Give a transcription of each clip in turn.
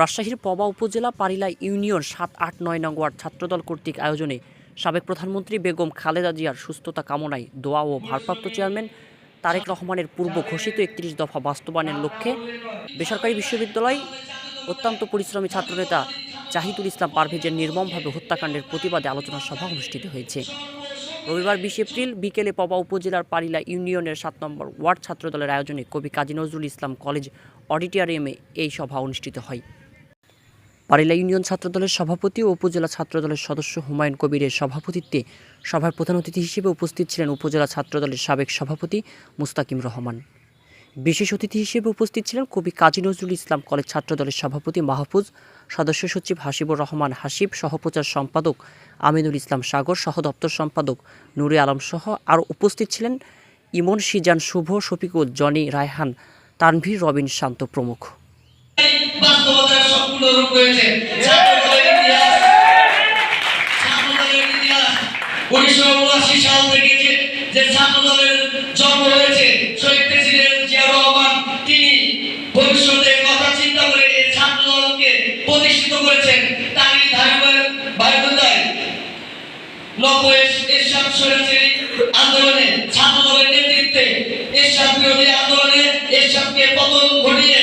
রাজশাহীর পবা উপজেলা পারিলা ইউনিয়ন সাত আট নয় নং ওয়ার্ড ছাত্রদল কর্তৃক আয়োজনে সাবেক প্রধানমন্ত্রী বেগম খালেদা জিয়ার সুস্থতা কামনায় দোয়া ও ভারপ্রাপ্ত চেয়ারম্যান তারেক রহমানের পূর্ব ঘোষিত একত্রিশ দফা বাস্তবায়নের লক্ষ্যে বেসরকারি বিশ্ববিদ্যালয় অত্যন্ত পরিশ্রমী ছাত্রনেতা জাহিদুল ইসলাম পারভেজের নির্মমভাবে হত্যাকাণ্ডের প্রতিবাদে আলোচনা সভা অনুষ্ঠিত হয়েছে। রবিবার বিশ এপ্রিল বিকেলে পবা উপজেলার পারিলা ইউনিয়নের সাত নম্বর ওয়ার্ড ছাত্রদলের আয়োজনে কবি কাজী নজরুল ইসলাম কলেজ অডিটোরিয়ামে এই সভা অনুষ্ঠিত হয়। পারিলা ইউনিয়ন ছাত্রদলের সভাপতি ও উপজেলা ছাত্রদলের সদস্য হুমায়ুন কবিরের সভাপতিত্বে সভার প্রধান অতিথি হিসেবে উপস্থিত ছিলেন উপজেলা ছাত্রদলের সাবেক সভাপতি মুস্তাকিম রহমান। বিশেষ অতিথি হিসেবে উপস্থিত ছিলেন কবি কাজী নজরুল ইসলাম কলেজ ছাত্রদলের সভাপতি মাহফুজ, সদস্য সচিব হাসিবুর রহমান হাসিব, সহপ্রচার সম্পাদক আমিনুল ইসলাম সাগর, সহ দপ্তর সম্পাদক নুরে আলম সহ আরও উপস্থিত ছিলেন ইমন সিজান শুভ শফিকুল জনি রায়হান, তানভীর রবিন শান্ত প্রমুখ। বাস্তবতার সম্পূর্ণ রূপ ইতিহাস। উনিশশো উনআশি সাল থেকে যে যে ছাত্রদলের জন্ম হয়েছে শহীদ প্রেসিডেন্ট জিয়া রহমান তিনি ভবিষ্যতে কথা চিন্তা করে এই ছাত্রদলকে প্রতিষ্ঠিত করেছেন। তারই ধারাবাহিকতায় নব্বই এরশাদ স্বৈরাচারী আন্দোলনে ছাত্রদলের নেতৃত্বে এরশাদ বিরোধী আন্দোলনে এরশাদকে পতন ঘটিয়ে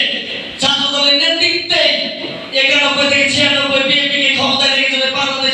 ছাত্রদলের নেতৃত্বে একানব্বই থেকে ছিয়ানব্বই বিএনপি কে ক্ষমতায় রেখেছিল বাংলাদেশ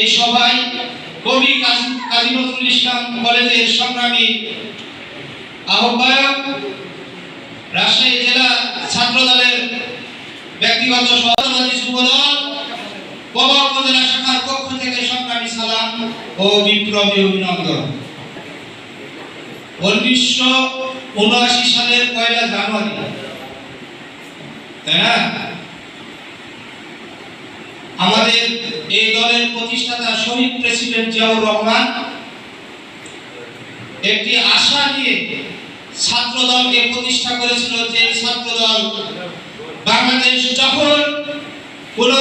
এই সভায় কবি কাজী নজরুল ইসলাম কলেজের সংগ্রামী আহ্বায়ক রাজশাহী জেলা ছাত্র দলের ব্যক্তিগত সভাপতি যুবদল পবা উপজেলা শাখার পক্ষ থেকে সংগ্রামী সালাম ও বিপ্লবী অভিনন্দন। উনিশশো উনআশি সালের পয়লা জানুয়ারি, তাই না? আমাদের এই দলের প্রতিষ্ঠাতা শহীদ প্রেসিডেন্ট জিয়াউর রহমান একটি আশা নিয়ে ছাত্র দলকে প্রতিষ্ঠা করেছিল যে ছাত্র দল বাংলাদেশ যখন কোন